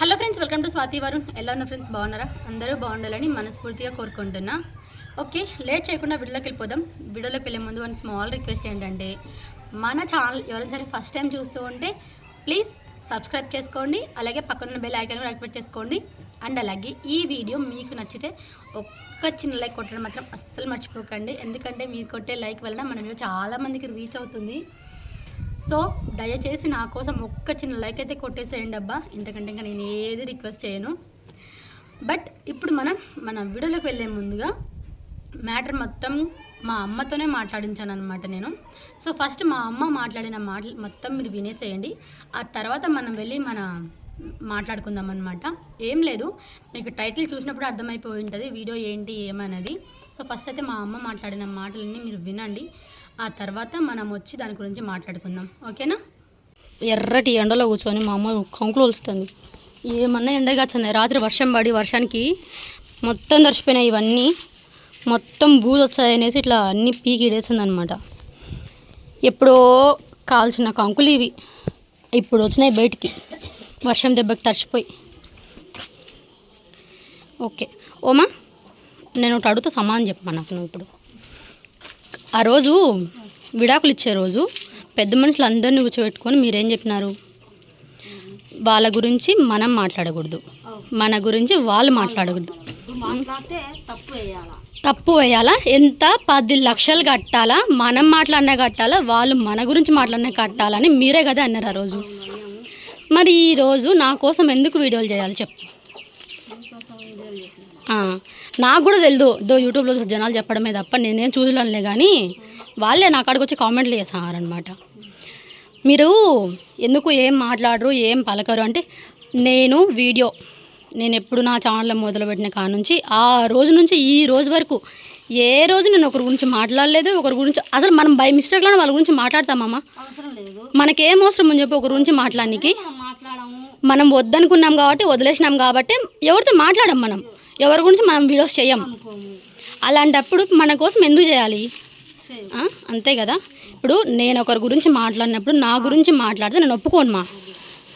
Hello friends welcome to Swathi Varun. ఎలా ఉన్న friends? బాగున్నారా? అందరూ బాగుండాలని మనస్ఫూర్తిగా కోరుకుంటున్నా. ఓకే లేట్ చేయకుండా వీడియోలోకి వెళ్ళిపోదాం. వీడియోలోకి వెళ్ళే ముందు వన్ స్మాల్ రిక్వెస్ట్ ఏంటంటే మన ఛానల్ ఎవరైనా సరే ఫస్ట్ టైం చూస్తూ ఉంటే ప్లీజ్ సబ్స్క్రైబ్ చేసుకోండి. అలాగే పక్కన బెల్ ఐకాన్ కూడా యాక్టివేట్ చేసుకోండి. అండ్ అలాగే ఈ వీడియో మీకు నచ్చితే ఒక్క చిన్న లైక్ కొట్టడం మాత్రం అస్సలు మర్చిపోకండి. ఎందుకంటే మీరు కొట్టే లైక్ వలన మన వీడియో చాలామందికి రీచ్ అవుతుంది. సో దయచేసి నా కోసం ఒక్క చిన్న లైక్ అయితే కొట్టేసేయండి అబ్బా. ఇంతకంటే ఇంకా నేను ఏది రిక్వెస్ట్ చేయను. బట్ ఇప్పుడు మనం మన వీడియోలోకి వెళ్ళే ముందుగా మ్యాటర్ మొత్తం మా అమ్మతోనే మాట్లాడించాను అనమాట నేను. సో ఫస్ట్ మా అమ్మ మాట్లాడిన మాటలు మొత్తం మీరు వినేసేయండి. ఆ తర్వాత మనం వెళ్ళి మన మాట్లాడుకుందాం అనమాట ఏం లేదు మీకు టైటిల్ చూసినప్పుడు అర్థమైపోయి ఉంటుంది వీడియో ఏంటి ఏమన్నది. సో ఫస్ట్ అయితే మా అమ్మ మాట్లాడిన మాటలన్నీ మీరు వినండి. ఆ తర్వాత మనం వచ్చి దాని గురించి మాట్లాడుకుందాం. ఓకేనా? ఎర్రటి ఎండలో కూర్చొని మా అమ్మ కంకులు వస్తుంది ఏమన్నా ఎండగా వచ్చింది రాత్రి వర్షం పడి వర్షానికి మొత్తం దర్చిపోయినాయి ఇవన్నీ. మొత్తం బూజు వచ్చాయనేసి ఇట్లా అన్నీ పీకిడేసింది అనమాట ఎప్పుడో కాల్చిన కంకులు ఇవి. ఇప్పుడు వచ్చినాయి బయటికి. వర్షం దెబ్బకి తడిచిపోయి ఓకే. ఓమా నేను ఒకటి అడుగుతా సమానం చెప్పమా నాకు నువ్వు ఇప్పుడు? ఆ రోజు విడాకులు ఇచ్చే రోజు పెద్ద మనుషులు అందరినీ కూర్చోబెట్టుకొని మీరేం చెప్పినారు? వాళ్ళ గురించి మనం మాట్లాడకూడదు. మన గురించి వాళ్ళు మాట్లాడకూడదు. తప్పు వేయాలా? ఎంత పది లక్షలు కట్టాలా? మనం మాట్లాడినా కట్టాలా? వాళ్ళు మన గురించి మాట్లాడినా కట్టాలని మీరే కదా అన్నారు ఆ రోజు. మరి ఈ రోజు నా కోసం ఎందుకు వీడియోలు చేయాలి చెప్పు. నాకు కూడా తెలియదు దో యూట్యూబ్లో జనాలు చెప్పడమే తప్ప నేనేం చూడలేనులే కానీ వాళ్ళే నా కాడికి వచ్చి కామెంట్లు చేసారనమాట మీరు ఎందుకు ఏం మాట్లాడరు ఏం పలకరు అంటే నేను వీడియో నేను ఎప్పుడు నా ఛానల్లో మొదలుపెట్టిన కాడ నుంచి ఆ రోజు నుంచి ఈ రోజు వరకు ఏ రోజు నేను ఒకరి గురించి మాట్లాడలేదు ఒకరి గురించి అసలు మనం బై మిస్టేక్లో వాళ్ళ గురించి మాట్లాడతామమ్మా మనకేం అవసరం అని చెప్పి ఒకరి గురించి మాట్లాడడానికి మనం వద్దనుకున్నాం కాబట్టి వదిలేసినాం కాబట్టి ఎవరితో మాట్లాడం మనం. ఎవరి గురించి మనం వీడియోస్ చేయం? అలాంటప్పుడు మన కోసం ఎందుకు చేయాలి? అంతే కదా? ఇప్పుడు నేను ఒకరి గురించి మాట్లాడినప్పుడు నా గురించి మాట్లాడితే నేను ఒప్పుకోను మా.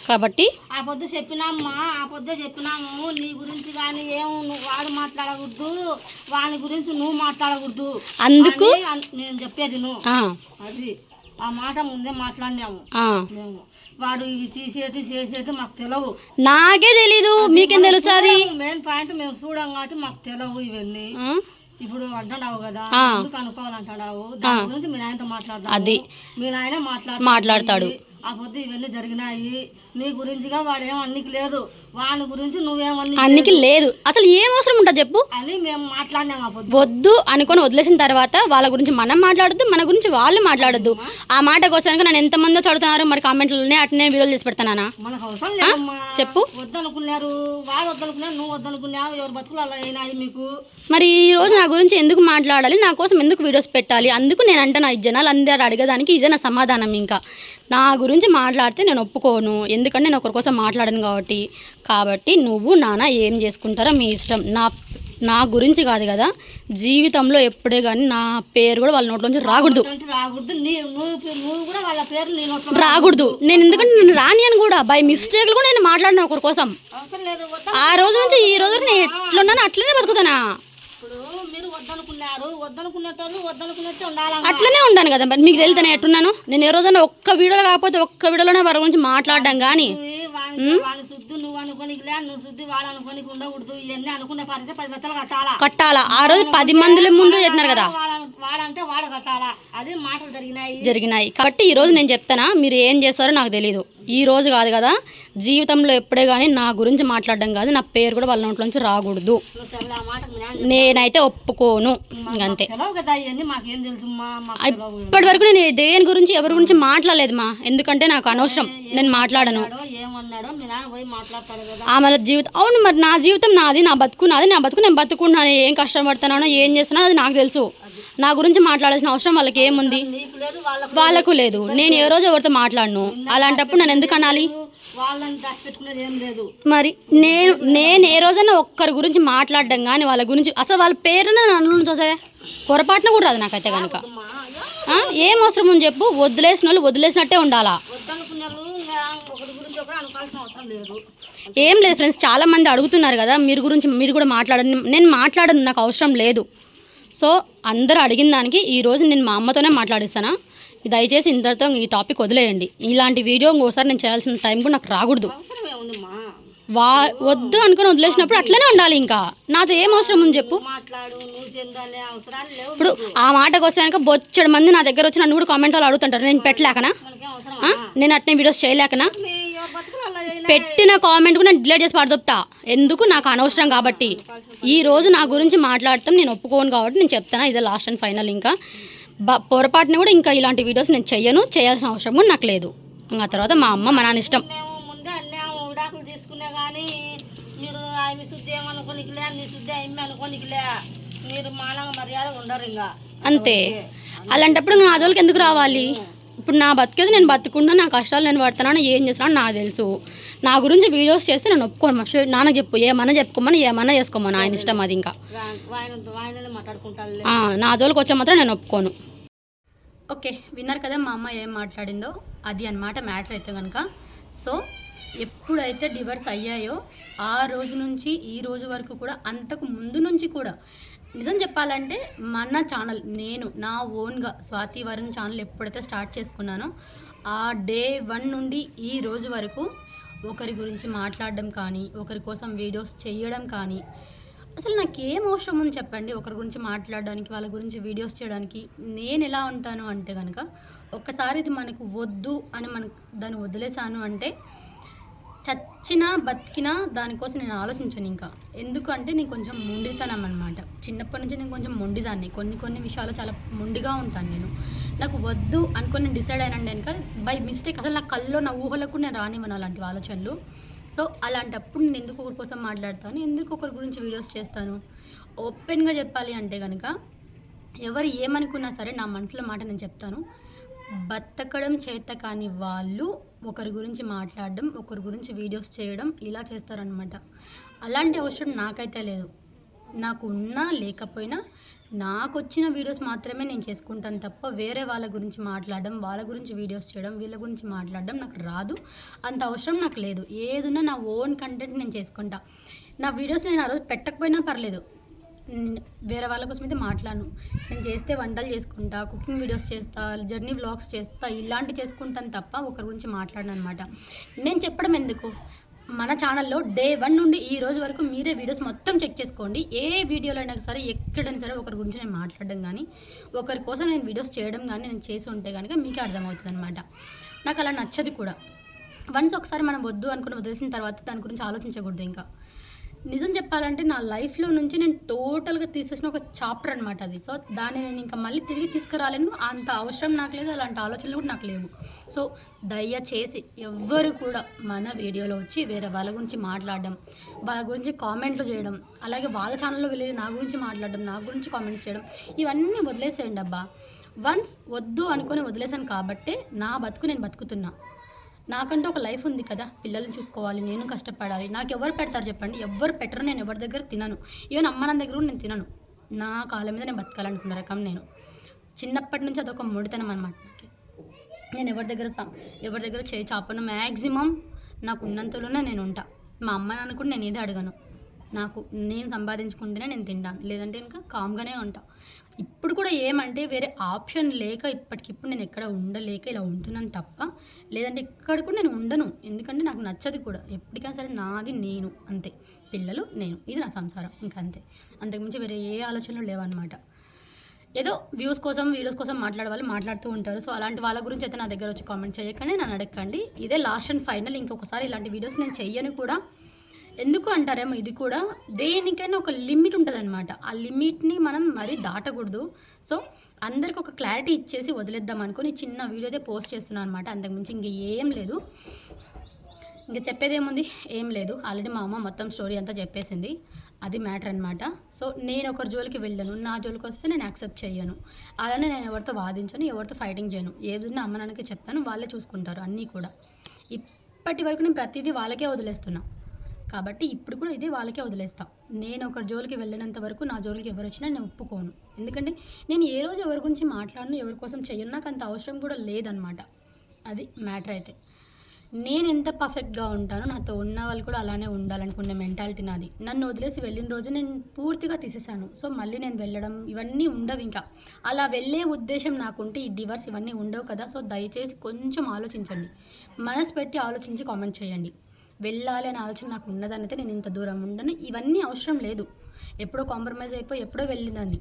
కాబట్టి ఆ పొద్దు చెప్పినామ్మా ఆ పొద్దు చెప్పినాము. నీ గురించి కానీ ఏం నువ్వు వాడు మాట్లాడకూడదు. వాని గురించి నువ్వు మాట్లాడకూడదు. అందుకు నేను చెప్పేది నువ్వు. అది. ఆ మాట ముందే మాట్లాడినాము. మేము. వాడు ఇవి తీసేటి చేసేటి మాకు తెలియవు నాకే తెలీదు. మీకేం తెలుస్తుంది మెయిన్ పాయింట్ మేము చూడం కాబట్టి మాకు తెలియవు ఇవన్నీ. ఇప్పుడు అంటున్నావు కదా. ఎందుకు అనుకోవాలంటున్నావు? దాని గురించి మీ నాయనతో మాట్లాడతావు అది. మీ నాయన మాట్లాడు మాట్లాడతాడు. ఆ పొద్దు ఇవన్నీ జరిగినాయి. నీ గురించిగా వాడేం అన్నికి లేదు. వాని గురించి నువ్వేమన్నీ అన్నికి లేదు. అసలు ఏం అవసరం ఉంటుంది చెప్పు? అని మేము మాట్లాడినాం ఆ పొద్దు. వద్దు అనుకొని వదిలేసిన తర్వాత వాళ్ళ గురించి మనం మాట్లాడద్దు మన గురించి వాళ్ళు మాట్లాడద్దు. ఆ మాట కోసం నన్ను ఎంతమందో చదువుతున్నారు మరి కామెంట్లనే అట్నే వీడియోలు చేసి పెడతానా మనకు అవసరం లేదమ్మా చెప్పు. వద్దనుకున్నారు. వాడు వద్దనుకున్నారు నువ్వు వద్దనుకున్నావు. ఎవరు బతుకులు అలా అయినాయి మీకు? మరి ఈ రోజు నా గురించి ఎందుకు మాట్లాడాలి? నా కోసం ఎందుకు వీడియోస్ పెట్టాలి? అందుకు నేను అంటున్నా ఈ జనాలు అందరు అడిగేదానికి ఇదే నా సమాధానం ఇంకా. నా గురించి మాట్లాడితే నేను ఒప్పుకోను. ఎందుకంటే నేను ఒకరి కోసం మాట్లాడను కాబట్టి. కాబట్టి నువ్వు నాన్న ఏం చేసుకుంటారో మీ ఇష్టం. నా నా గురించి కాదు కదా. జీవితంలో ఎప్పుడే కానీ నా పేరు కూడా వాళ్ళ నోట్లోంచి రాకూడదు. రాకూడదు. నేను ఎందుకంటే నేను రానియను కూడా బై మిస్టేక్లు కూడా నేను మాట్లాడిన ఒకరి కోసం. ఆ రోజు నుంచి ఈ రోజు నేను ఎట్లున్నానో అట్లనే బతుకుతానా? వద్దనుకున్నారు. వద్దనుకునేటోళ్ళు వద్దనుకున్నట్టు ఉండాలి అట్లనే ఉంటాను కదా మరి మీకు తెలితే నేను ఎట్టున్నాను? నేను ఏ రోజైనా ఒక్క వీడియోలో కాకపోతే ఒక్క వీడియోలోనే వారి గురించి మాట్లాడడం కానీ నువ్వు అనుకోనికి లే నువ్వు శుద్ధి వాడు అనుకోనికి ఉండకూడదు ఇవన్నీ అనుకునే పరిస్థితి పది బత్తలు కట్టాలా? కట్టాలా? ఆ రోజు పది మందిల ముందు చెప్పినారు కదా. వాడు- వాడంటే వాడు కట్టాలా? అది మాటలు జరిగినాయి. జరిగినాయి. కాబట్టి ఈ రోజు నేను చెప్తానా మీరు ఏం చేస్తారో నాకు తెలియదు ఈ రోజు కాదు కదా జీవితంలో ఎప్పుడే కానీ నా గురించి మాట్లాడడం కాదు నా పేరు కూడా వాళ్ళ నోట్లోంచి రాకూడదు. నేనైతే ఒప్పుకోను. తెలవు ఇప్పటి వరకు నేను దేని గురించి ఎవరి గురించి మాట్లాడలేదు మా ఎందుకంటే నాకు అనవసరం. నేను మాట్లాడను. ఏమన్నాడో ఆమె జీవితం అవును మరి నా జీవితం నాది నా బతుకు నాది నా బతుకు నేను బతుకున్నాను ఏం కష్టపడుతున్నానో ఏం చేస్తున్నానో అది నాకు తెలుసు. నా గురించి మాట్లాడాల్సిన అవసరం వాళ్ళకి ఏముంది? వాళ్ళకు లేదు. నేను ఏ రోజు ఎవరితో మాట్లాడను? అలాంటప్పుడు నన్ను ఎందుకు అనాలి? మరి నేను నేను ఏ రోజైనా ఒక్కరి గురించి మాట్లాడడం కానీ వాళ్ళ గురించి అసలు వాళ్ళ పేరున నన్ను చూసే పొరపాటున కూడా రాదు నాకైతే కనుక ఏం అవసరం ఉంది చెప్పు? వదిలేసిన వాళ్ళు వదిలేసినట్టే ఉండాలా? ఏం లేదు ఫ్రెండ్స్ చాలా మంది అడుగుతున్నారు కదా మీరు గురించి మీరు కూడా మాట్లాడండి. నేను మాట్లాడను నాకు అవసరం లేదు. సో అందరూ అడిగిన దానికి ఈరోజు నేను మా అమ్మతోనే మాట్లాడిస్తాను? దయచేసి ఇంతటితో ఈ టాపిక్ వదిలేయండి. ఇలాంటి వీడియో ఇంకోసారి నేను చేయాల్సిన టైం కూడా నాకు రాకూడదు. వా వద్దు అనుకుని వదిలేసినప్పుడు అట్లనే ఉండాలి ఇంకా. నాతో ఏం అవసరం ఉంది చెప్పు. ఇప్పుడు ఆ మాటకు వస్తే కనుక బొచ్చడు మంది నా దగ్గర వచ్చి నన్ను కూడా కామెంట్ వాళ్ళు అడుగుతుంటారు. నేను పెట్టలేకనా? నేను అట్నే వీడియోస్ చేయలేకనా? పెట్టిన కామెంట్ కూడా నేను డిలీట్ చేసి పడదొప్తా. ఎందుకు? నాకు అనవసరం కాబట్టి. ఈ రోజు నా గురించి మాట్లాడతాం నేను ఒప్పుకోను కాబట్టి నేను చెప్తాను? ఇదే లాస్ట్ అండ్ ఫైనల్ ఇంకా. పొరపాటున కూడా ఇంకా ఇలాంటి వీడియోస్ నేను చెయ్యను. చేయాల్సిన అవసరం కూడా నాకు లేదు. ఇంకా తర్వాత మా అమ్మ మా నాన్న ఇష్టం విడాకులు కానీ మీరు ఆమె శుద్ధి ఏమనుకోనికిలే నీ శుద్ధి ఆమె అనుకోనికిలే మీరు మానంగా మర్యాద ఉండరు ఇంకా. అంతే. అలాంటప్పుడు నా అదోళ్ళకి ఎందుకు రావాలి? ఇప్పుడు నా బతికేది నేను బతుకున్నా నా కష్టాలు నేను పడుతున్నాను ఏం చేస్తున్నాను నాకు తెలుసు. నా గురించి వీడియోస్ చేస్తే నేను ఒప్పుకోను. మా నాన్న చెప్పు ఏమన్నా చెప్పుకోమని ఏమన్నా చేసుకోమని ఆయన ఇష్టం అది ఇంకా. నా జోలికి వచ్చే మాత్రం నేను ఒప్పుకోను. ఓకే విన్నారు కదా మా అమ్మ ఏం మాట్లాడిందో? అది అన్నమాట మ్యాటర్ అయితే కనుక సో ఎప్పుడైతే డివర్స్ అయ్యాయో ఆ రోజు నుంచి ఈ రోజు వరకు కూడా అంతకు ముందు నుంచి కూడా నిజం చెప్పాలంటే మన ఛానల్ నేను నా ఓన్గా స్వాతి వరుణ్ ఛానల్ ఎప్పుడైతే స్టార్ట్ చేసుకున్నానో ఆ డే వన్ నుండి ఈ రోజు వరకు ఒకరి గురించి మాట్లాడడం కానీ ఒకరి కోసం వీడియోస్ చేయడం కానీ అసలు నాకు ఏం అవసరం ఉంది చెప్పండి? ఒకరి గురించి మాట్లాడడానికి వాళ్ళ గురించి వీడియోస్ చేయడానికి నేను ఎలా ఉంటాను అంటే కనుక ఒక్కసారి ఇది మనకు వద్దు అని మనకు దాన్ని వదిలేసాను అంటే చచ్చినా బతికినా దానికోసం నేను ఆలోచించను ఇంకా. ఎందుకంటే నేను కొంచెం మొండితనం అనమాట చిన్నప్పటి నుంచి నేను కొంచెం మొండిదాన్ని. కొన్ని కొన్ని విషయాలు చాలా మొండిగా ఉంటాను నేను. నాకు వద్దు అనుకొని నేను డిసైడ్ అయినండి కనుక బై మిస్టేక్ అసలు నా కల్లో నా ఊహలకు నేను రానివ్వను అలాంటి ఆలోచనలు. సో అలాంటప్పుడు నేను ఎందుకు ఒకరి కోసం మాట్లాడతాను? ఎందుకు ఒకరి గురించి వీడియోస్ చేస్తాను? ఓపెన్గా చెప్పాలి అంటే కనుక ఎవరు ఏమనుకున్నా సరే నా మనసులో మాట నేను చెప్తాను. బతకడం చేత కాని వాళ్ళు ఒకరి గురించి మాట్లాడడం ఒకరి గురించి వీడియోస్ చేయడం ఇలా చేస్తారనమాట అలాంటి అవసరం నాకైతే లేదు. నాకు ఉన్నా లేకపోయినా నాకు వచ్చిన వీడియోస్ మాత్రమే నేను చేసుకుంటాను తప్ప వేరే వాళ్ళ గురించి మాట్లాడడం వాళ్ళ గురించి వీడియోస్ చేయడం వీళ్ళ గురించి మాట్లాడడం నాకు రాదు. అంత అవసరం నాకు లేదు. ఏదున్నా నా ఓన్ కంటెంట్ నేను చేసుకుంటా. నా వీడియోస్ నేను ఆ రోజు పెట్టకపోయినా పర్లేదు. వేరే వాళ్ళ కోసం అయితే మాట్లాడను. నేను చేస్తే వంటలు చేసుకుంటా కుకింగ్ వీడియోస్ చేస్తా జర్నీ వ్లాగ్స్ చేస్తా ఇలాంటివి చేసుకుంటాను తప్ప ఒకరి గురించి మాట్లాడను అనమాట నేను చెప్పడం ఎందుకు? మన ఛానల్లో డే వన్ నుండి ఈ రోజు వరకు మీరే వీడియోస్ మొత్తం చెక్ చేసుకోండి. ఏ వీడియోలో అయినా సరే ఎక్కడైనా సరే ఒకరి గురించి నేను మాట్లాడడం కానీ ఒకరి కోసం నేను వీడియోస్ చేయడం కానీ నేను చేసి ఉంటే కనుక మీకే అర్థమవుతుంది అనమాట నాకు అలా నచ్చదు కూడా. వన్స్ ఒకసారి మనం వద్దు అనుకుని వదిలేసిన తర్వాత దాని గురించి ఆలోచించకూడదు ఇంకా. నిజం చెప్పాలంటే నా లైఫ్లో నుంచి నేను టోటల్గా తీసేసిన ఒక చాప్టర్ అనమాట అది. సో దాన్ని నేను ఇంకా మళ్ళీ తిరిగి తీసుకురాలేను. అంత అవసరం నాకు లేదు అలాంటి ఆలోచనలు కూడా నాకు లేవు. సో దయచేసి ఎవ్వరు కూడా మన వీడియోలో వచ్చి వేరే వాళ్ళ గురించి మాట్లాడడం వాళ్ళ గురించి కామెంట్లు చేయడం అలాగే వాళ్ళ ఛానల్లో వెళ్ళి నా గురించి మాట్లాడడం నా గురించి కామెంట్స్ చేయడం ఇవన్నీ వదిలేసేయండి అబ్బా. వన్స్ వద్దు అనుకొని వదిలేసాను కాబట్టే నా బతుకు నేను బతుకుతున్నా. నాకంటూ ఒక లైఫ్ ఉంది కదా పిల్లల్ని చూసుకోవాలి నేను కష్టపడాలి. నాకు ఎవరు పెడతారు చెప్పండి? ఎవరు పెట్టరు నేను ఎవరి దగ్గర తినను. ఈవెన్ అమ్మ నాన్న దగ్గర కూడా నేను తినను. నా కాళ్ళ మీద నేను బతకాలనుకున్న రకం నేను. చిన్నప్పటి నుంచి అదొక ముడితనం అనమాట నాకు. నేను ఎవరి దగ్గర ఎవరి దగ్గర చేయి చాపను మ్యాక్సిమం నాకు ఉన్నంతలోనే నేను ఉంటా. మా అమ్మ నాన్న కూడా నేను ఏది అడగను. నాకు నేను సంపాదించుకుంటేనే నేను తింటాను. లేదంటే ఇంకా కామ్గానే ఉంటా. ఇప్పుడు కూడా ఏమంటే వేరే ఆప్షన్ లేక ఇప్పటికిప్పుడు నేను ఎక్కడ ఉండలేక ఇలా ఉంటున్నాను తప్ప లేదంటే ఎక్కడ కూడా నేను ఉండను. ఎందుకంటే నాకు నచ్చదు కూడా. ఎప్పటికైనా సరే నాది నేను. అంతే. పిల్లలు నేను. ఇది నా సంసారం. ఇంకా అంతే. అంతకుమించి వేరే ఏ ఆలోచనలు లేవన్నమాట. ఏదో వ్యూస్ కోసం వీడియోస్ కోసం మాట్లాడే వాళ్ళు మాట్లాడుతూ ఉంటారు. సో అలాంటి వాళ్ళ గురించి అయితే నా దగ్గర వచ్చి కామెంట్ చేయకండి. నన్ను అడగండి ఇదే లాస్ట్ అండ్ ఫైనల్. ఇంకొకసారి ఇలాంటి వీడియోస్ నేను చెయ్యను కూడా. ఎందుకు అంటారేమో ఇది కూడా దేనికైనా ఒక లిమిట్ ఉంటుంది అనమాట ఆ లిమిట్ని మనం మరీ దాటకూడదు. సో అందరికి ఒక క్లారిటీ ఇచ్చేసి వదిలేద్దాం అనుకుని చిన్న వీడియో అయితే పోస్ట్ చేస్తున్నాను అనమాట అంతకుమించి ఇంక ఏం లేదు. ఇంకా చెప్పేది ఏముంది ఏం లేదు. ఆల్రెడీ మా అమ్మ మొత్తం స్టోరీ అంతా చెప్పేసింది. అది మ్యాటర్ అనమాట సో నేను ఒకరి జోలికి వెళ్ళను. నా జోలికి వస్తే నేను యాక్సెప్ట్ చేయను అలానే నేను ఎవరితో వాదించను ఎవరితో ఫైటింగ్ చేయను. ఏదైనా అమ్మ నాన్నకి చెప్తాను వాళ్ళే చూసుకుంటారు అన్నీ కూడా. ఇప్పటి వరకు నేను ప్రతిదీ వాళ్ళకే వదిలేస్తున్నా. కాబట్టి ఇప్పుడు కూడా ఇదే వాళ్ళకే వదిలేస్తాం. నేను ఒక జోలికి వెళ్ళినంత వరకు నా జోలికి ఎవరు వచ్చినా నేను ఒప్పుకోను. ఎందుకంటే నేను ఏ రోజు ఎవరి గురించి మాట్లాడను ఎవరి కోసం చెయ్యను నాకు అంత అవసరం కూడా లేదనమాట. అది మ్యాటర్ అయితే. నేను ఎంత పర్ఫెక్ట్గా ఉంటానో నాతో ఉన్న వాళ్ళు కూడా అలానే ఉండాలనుకునే మెంటాలిటీ నాది. నన్ను వదిలేసి వెళ్ళిన రోజు నేను పూర్తిగా తీసేసాను సో మళ్ళీ నేను వెళ్ళడం ఇవన్నీ ఉండవు ఇంకా. అలా వెళ్ళే ఉద్దేశం నాకుంటే ఈ డివర్స్ ఇవన్నీ ఉండవు కదా. సో దయచేసి కొంచెం ఆలోచించండి. మనసు పెట్టి ఆలోచించి కామెంట్ చేయండి. వెళ్ళాలి అనే ఆలోచన నాకు ఉన్నదనైతే నేను ఇంత దూరం ఉండను. ఇవన్నీ అవసరం లేదు. ఎప్పుడో కాంప్రమైజ్ అయిపోయి ఎప్పుడో వెళ్ళిందని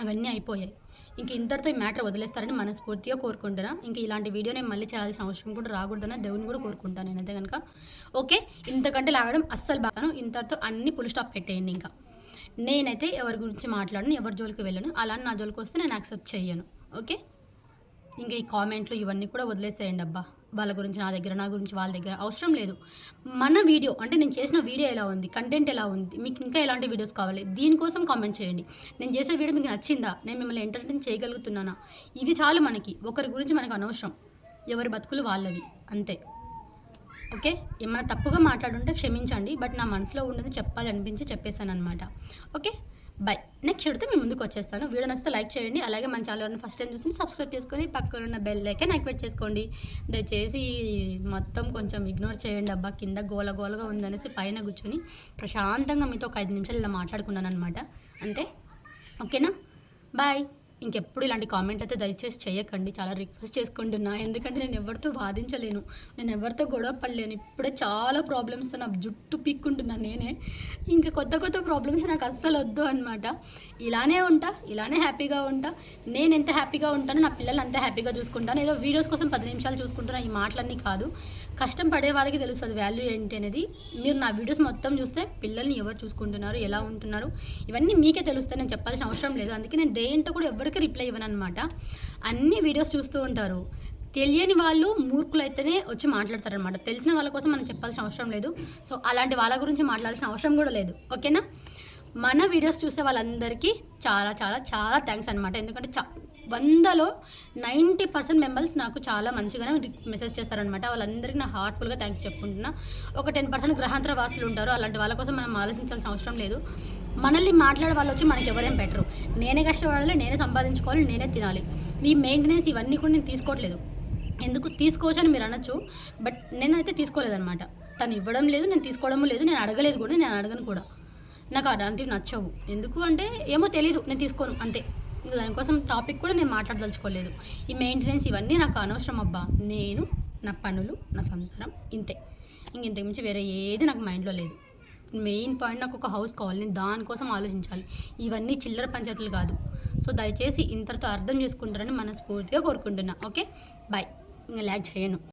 అవన్నీ అయిపోయాయి. ఇంక ఇంతటితో ఈ మ్యాటర్ వదిలేస్తారని మనస్ఫూర్తిగా కోరుకుంటున్నా. ఇంక ఇలాంటి వీడియో నేను మళ్ళీ చేయాల్సిన అవసరం కూడా రాకూడదని దేవుని కూడా కోరుకుంటాను నేనైతే కనుక ఓకే? ఇంతకంటే లాగడం అస్సలు బాగాను. ఇంతటితో అన్ని పుల్ స్టాప్ పెట్టేయండి ఇంకా. నేనైతే ఎవరి గురించి మాట్లాడను ఎవరి జోలికి వెళ్ళను. అలా నా జోలికి వస్తే నేను యాక్సెప్ట్ చేయను. ఓకే? ఇంకా ఈ కామెంట్లు ఇవన్నీ కూడా వదిలేసేయండి అబ్బా. వాళ్ళ గురించి నా దగ్గర నా గురించి వాళ్ళ దగ్గర అవసరం లేదు. మన వీడియో అంటే నేను చేసిన వీడియో ఎలా ఉంది కంటెంట్ ఎలా ఉంది మీకు ఇంకా ఎలాంటి వీడియోస్ కావాలి దీనికోసం కామెంట్ చేయండి. నేను చేసే వీడియో మీకు నచ్చిందా? నేను మిమ్మల్ని ఎంటర్టైన్ చేయగలుగుతున్నానా? ఇది చాలు మనకి. ఒకరి గురించి మనకు అనవసరం. ఎవరి బతుకులు వాళ్ళవి. అంతే. ఓకే? ఏమైనా తప్పుగా మాట్లాడుంటే క్షమించండి బట్ నా మనసులో ఉన్నది చెప్పాలి అనిపించి చెప్పేశాను అనమాట ఓకే? బై నెక్స్ట్ చెడితే మీ ముందుకు వచ్చేస్తాను. వీడియో నచ్చితే లైక్ చేయండి. అలాగే మన ఛానల్ ఫస్ట్ టైం చూసి సబ్స్క్రైబ్ చేసుకొని పక్కన ఉన్న బెల్ ఐకన్ యాక్టివేట్ చేసుకోండి. దయచేసి మొత్తం కొంచెం ఇగ్నోర్ చేయండి అబ్బా. కింద గోల గోలగా ఉందనేసి పైన కూర్చొని ప్రశాంతంగా మీతో ఒక ఐదు నిమిషాలు ఇలా మాట్లాడుకున్నాను అనమాట అంతే ఓకేనా బాయ్ ఇంకెప్పుడు ఇలాంటి కామెంట్ అయితే దయచేసి చేయకండి. చాలా రిక్వెస్ట్ చేసుకుంటున్నా. ఎందుకంటే నేను ఎవరితో వాదించలేను. నేను ఎవరితో గొడవ పడలేను. ఇప్పుడే చాలా ప్రాబ్లమ్స్తో నా జుట్టు పీక్కుంటున్నాను నేనే. ఇంకా కొత్త కొత్త ప్రాబ్లమ్స్ నాకు అస్సలు వద్దు అనమాట ఇలానే ఉంటా ఇలానే హ్యాపీగా ఉంటా. నేను ఎంత హ్యాపీగా ఉంటానో నా పిల్లలు అంత హ్యాపీగా చూసుకుంటాను. ఏదో వీడియోస్ కోసం పది నిమిషాలు చూసుకుంటున్నా ఈ మాటలన్నీ కాదు. కష్టం పడేవాడికి తెలుస్తుంది వాల్యూ ఏంటి అనేది. మీరు నా వీడియోస్ మొత్తం చూస్తే పిల్లల్ని ఎవరు చూసుకుంటున్నారు ఎలా ఉంటున్నారు? ఇవన్నీ మీకే తెలుస్తాయి. నేను చెప్పాల్సిన అవసరం లేదు. అందుకే నేను దేంట్లో కూడా ఎవరికి రిప్లై ఇవ్వను అనమాట అన్ని వీడియోస్ చూస్తూ ఉంటారు. తెలియని వాళ్ళు మూర్ఖులైతేనే వచ్చి మాట్లాడతారనమాట తెలిసిన వాళ్ళ కోసం మనం చెప్పాల్సిన అవసరం లేదు. సో అలాంటి వాళ్ళ గురించి మాట్లాడాల్సిన అవసరం కూడా లేదు. ఓకేనా? మన వీడియోస్ చూసే వాళ్ళందరికీ చాలా చాలా చాలా థ్యాంక్స్ అనమాట ఎందుకంటే చా వందలో నైంటీ పర్సెంట్ మెంబర్స్ నాకు చాలా మంచిగానే మెసేజ్ చేస్తారనమాట వాళ్ళందరికీ నా హార్ట్ఫుల్గా థ్యాంక్స్ చెప్పుకుంటున్నా. ఒక టెన్ పర్సెంట్ గ్రహాంతర వాసులు ఉంటారు. అలాంటి వాళ్ళ కోసం మనం ఆలోచించాల్సిన అవసరం లేదు. మనల్ని మాట్లాడే వాళ్ళు వచ్చి మనకి ఎవరేం పెట్టరు నేనే కష్టపడాలి నేనే సంపాదించుకోవాలి నేనే తినాలి. మీ మెయింటెనెన్స్ ఇవన్నీ కూడా నేను తీసుకోవట్లేదు. ఎందుకు? తీసుకోవచ్చు అని మీరు అనొచ్చు బట్ నేనైతే తీసుకోలేదనమాట తను ఇవ్వడం లేదు నేను తీసుకోవడం లేదు నేను అడగలేదు కూడా నేను అడగను కూడా. నాకు అలాంటివి నచ్చవు. ఎందుకు అంటే ఏమో తెలీదు నేను తీసుకోను అంతే. ఇంకా దానికోసం టాపిక్ కూడా నేను మాట్లాడదలుచుకోలేదు. ఈ మెయింటెనెన్స్ ఇవన్నీ నాకు అనవసరం అబ్బా. నేను నా పనులు నా సంసారం ఇంతే. ఇంక ఇంతకుమించి వేరే ఏది నాకు మైండ్లో లేదు. మెయిన్ పాయింట్ నాకు ఒక హౌస్ కావాలి. నేను దానికోసం ఆలోచించాలి. ఇవన్నీ చిల్లర పంచాయతీలు కాదు. సో దయచేసి ఇంతటితో అర్థం చేసుకుంటారని మనస్ఫూర్తిగా కోరుకుంటున్నా. ఓకే? బాయ్ ఇంకా ల్యాక్ చేయను.